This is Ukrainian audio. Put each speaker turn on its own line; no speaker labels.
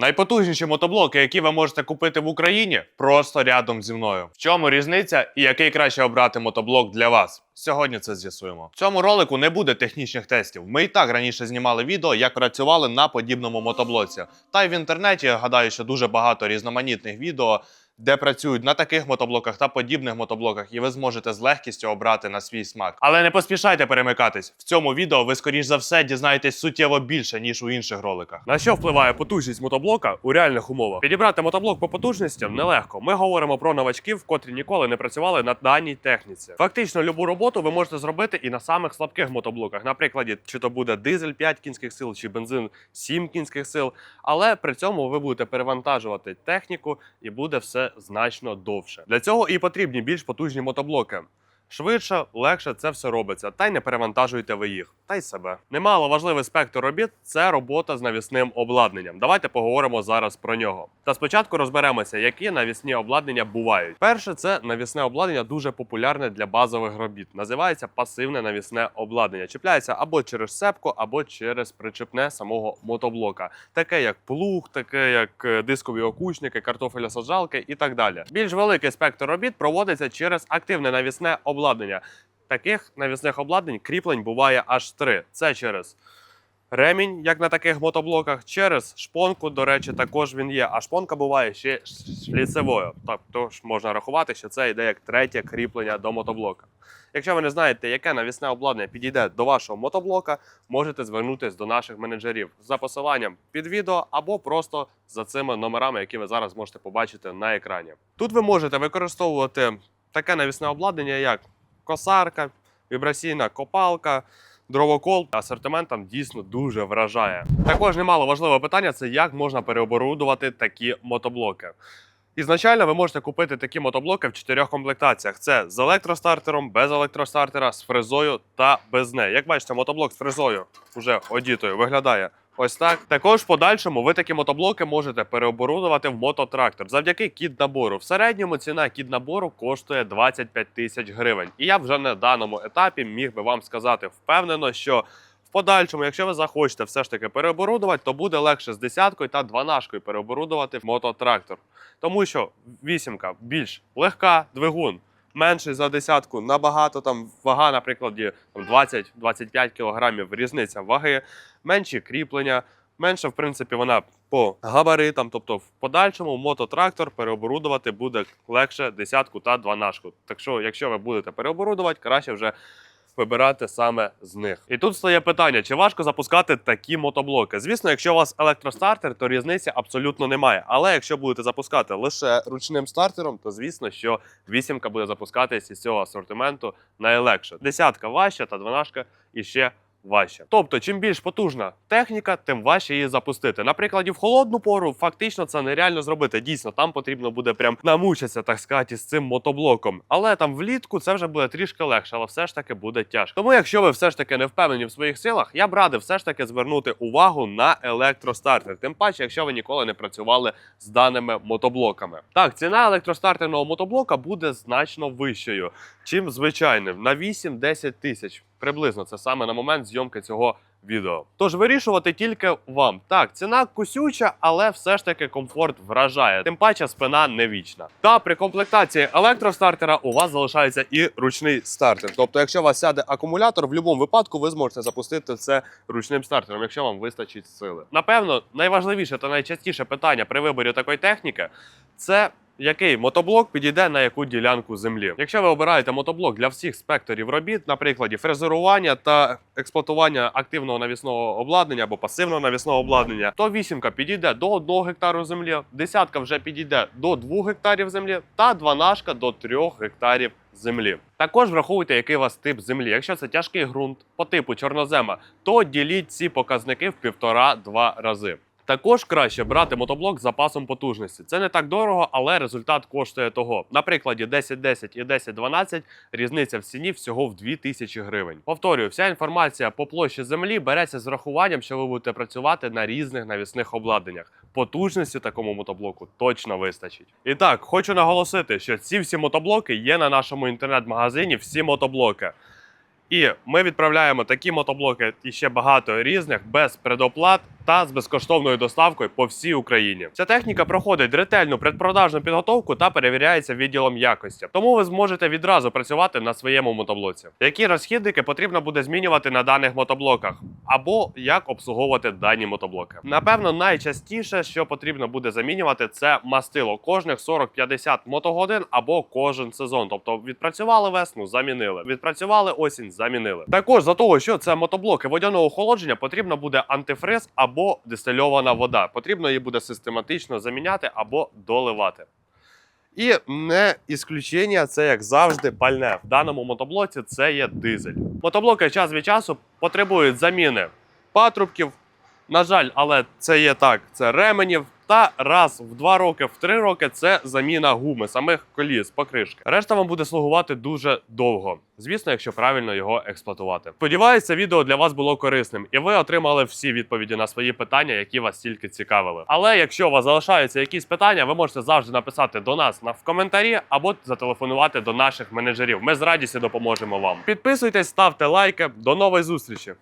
Найпотужніші мотоблоки, які ви можете купити в Україні, просто рядом зі мною. В чому різниця і який краще обрати мотоблок для вас? Сьогодні це з'ясуємо. В цьому ролику не буде технічних тестів. Ми і так раніше знімали відео, як працювали на подібному мотоблоці. Та й в інтернеті гадаю, що дуже багато різноманітних відео. Де працюють на таких мотоблоках та подібних мотоблоках, і ви зможете з легкістю обрати на свій смак. Але не поспішайте перемикатись. В цьому відео ви, скоріш за все, дізнаєтесь суттєво більше, ніж у інших роликах. На що впливає потужність мотоблока у реальних умовах? Підібрати мотоблок по потужностям нелегко. Ми говоримо про новачків, котрі ніколи не працювали на даній техніці. Фактично, любу роботу ви можете зробити і на самих слабких мотоблоках. Наприклад, чи то буде дизель 5 кінських сил, чи бензин 7 кінських сил. Але при цьому ви будете перевантажувати техніку і буде все значно довше. Для цього і потрібні більш потужні мотоблоки. Швидше, легше це все робиться, та й не перевантажуйте ви їх, та й себе. Немало важливий спектр робіт це робота з навісним обладнанням. Давайте поговоримо зараз про нього. Та спочатку розберемося, які навісні обладнання бувають. Перше, це навісне обладнання дуже популярне для базових робіт. Називається пасивне навісне обладнання. Чіпляється або через сепку, або через причепне самого мотоблока, таке як плуг, таке як е, дискові окучники, картофелесаджалки і так далі. Більш великий спектр робіт проводиться через активне навісне обладнання. Таких навісних обладнань кріплень буває аж три. Це через ремінь, як на таких мотоблоках, через шпонку, до речі, також він є. А шпонка буває ще шліцевою. Тобто ж можна рахувати, що це йде як третє кріплення до мотоблока. Якщо ви не знаєте, яке навісне обладнання підійде до вашого мотоблока, можете звернутися до наших менеджерів за посиланням під відео або просто за цими номерами, які ви зараз можете побачити на екрані. Тут ви можете використовувати таке навісне обладнання, як косарка, вібраційна копалка. Дровокол асортимент там дійсно дуже вражає. Також немало важливе питання це як можна переоборудувати такі мотоблоки. Ізначально ви можете купити такі мотоблоки в чотирьох комплектаціях: це з електростартером, без електростартера, з фрезою та без неї. Як бачите, мотоблок з фрезою вже одітою виглядає ось так. Також в подальшому ви такі мотоблоки можете переоборудувати в мототрактор завдяки кіт-набору. В середньому ціна кіт-набору коштує 25 тисяч гривень. І я вже на даному етапі міг би вам сказати впевнено, що. В подальшому, якщо ви захочете все ж таки переоборудувати, то буде легше з десяткою та дванашкою переоборудувати мототрактор. Тому що вісімка більш легка, двигун менший за десятку, набагато там вага, наприклад, 20-25 кілограмів різниця ваги, менші кріплення, менше, в принципі, вона по габаритам. Тобто, в подальшому мототрактор переоборудувати буде легше десятку та дванашку. Так що, якщо ви будете переоборудувати, краще вже вибирати саме з них. І тут стає питання: чи важко запускати такі мотоблоки? Звісно, якщо у вас електростартер, то різниці абсолютно немає. Але якщо будете запускати лише ручним стартером, то звісно, що вісімка буде запускатись із цього асортименту найлегше. Десятка важча та дванашка іще важче. Тобто, чим більш потужна техніка, тим важче її запустити. Наприклад, в холодну пору фактично це нереально зробити. Дійсно, там потрібно буде прям намучитися, так сказати, з цим мотоблоком. Але там влітку це вже буде трішки легше, але все ж таки буде тяжко. Тому, якщо ви все ж таки не впевнені в своїх силах, я б радив все ж таки звернути увагу на електростартер. Тим паче, якщо ви ніколи не працювали з даними мотоблоками. Так, ціна електростартерного мотоблока буде значно вищою, чим звичайним на 8-10 тисяч. Приблизно це саме на момент зйомки цього відео. Тож вирішувати тільки вам. Так, ціна кусюча, але все ж таки комфорт вражає. Тим паче спина не вічна. Та при комплектації електростартера у вас залишається і ручний стартер. Тобто, якщо у вас сяде акумулятор, в будь-якому випадку ви зможете запустити це ручним стартером, якщо вам вистачить сили. Напевно, найважливіше та найчастіше питання при виборі такої техніки це який мотоблок підійде на яку ділянку землі. Якщо ви обираєте мотоблок для всіх спектрів робіт, наприклад, фрезерування та експлуатування активного навісного обладнання або пасивного навісного обладнання, то вісімка підійде до 1 гектару землі, десятка вже підійде до 2 гектарів землі, та дванашка до 3 гектарів землі. Також враховуйте, який у вас тип землі. Якщо це тяжкий ґрунт по типу чорнозема, то діліть ці показники в півтора-два рази. Також краще брати мотоблок з запасом потужності. Це не так дорого, але результат коштує того. На прикладі 1010 і 1012 різниця в ціні всього в 2000 гривень. Повторюю, вся інформація по площі землі береться з рахуванням, що ви будете працювати на різних навісних обладнаннях. Потужності такому мотоблоку точно вистачить. І так, хочу наголосити, що ці всі мотоблоки є на нашому інтернет-магазині. Всі мотоблоки. І ми відправляємо такі мотоблоки і ще багато різних без предоплат та з безкоштовною доставкою по всій Україні. Ця техніка проходить ретельну предпродажну підготовку та перевіряється відділом якості. Тому ви зможете відразу працювати на своєму мотоблоці. Які розхідники потрібно буде змінювати на даних мотоблоках, або як обслуговувати дані мотоблоки. Напевно, найчастіше, що потрібно буде замінювати, це мастило кожних 40-50 мотогодин або кожен сезон. Тобто відпрацювали весну, замінили. Відпрацювали осінь, замінили. Також за того, що це мотоблоки водяного охолодження, потрібно буде антифриз або дистильована вода. Потрібно її буде систематично заміняти або доливати. І не ісключення, це як завжди пальне. В даному мотоблоці це є дизель. Мотоблоки час від часу потребують заміни патрубків. На жаль, але це є так: це ременів. Та раз в два роки, в три роки це заміна гуми, самих коліс, покришки. Решта вам буде слугувати дуже довго. Звісно, якщо правильно його експлуатувати. Сподіваюся, відео для вас було корисним, і ви отримали всі відповіді на свої питання, які вас тільки цікавили. Але якщо у вас залишаються якісь питання, ви можете завжди написати до нас на в коментарі або зателефонувати до наших менеджерів. Ми з радістю допоможемо вам. Підписуйтесь, ставте лайки. До нової зустрічі!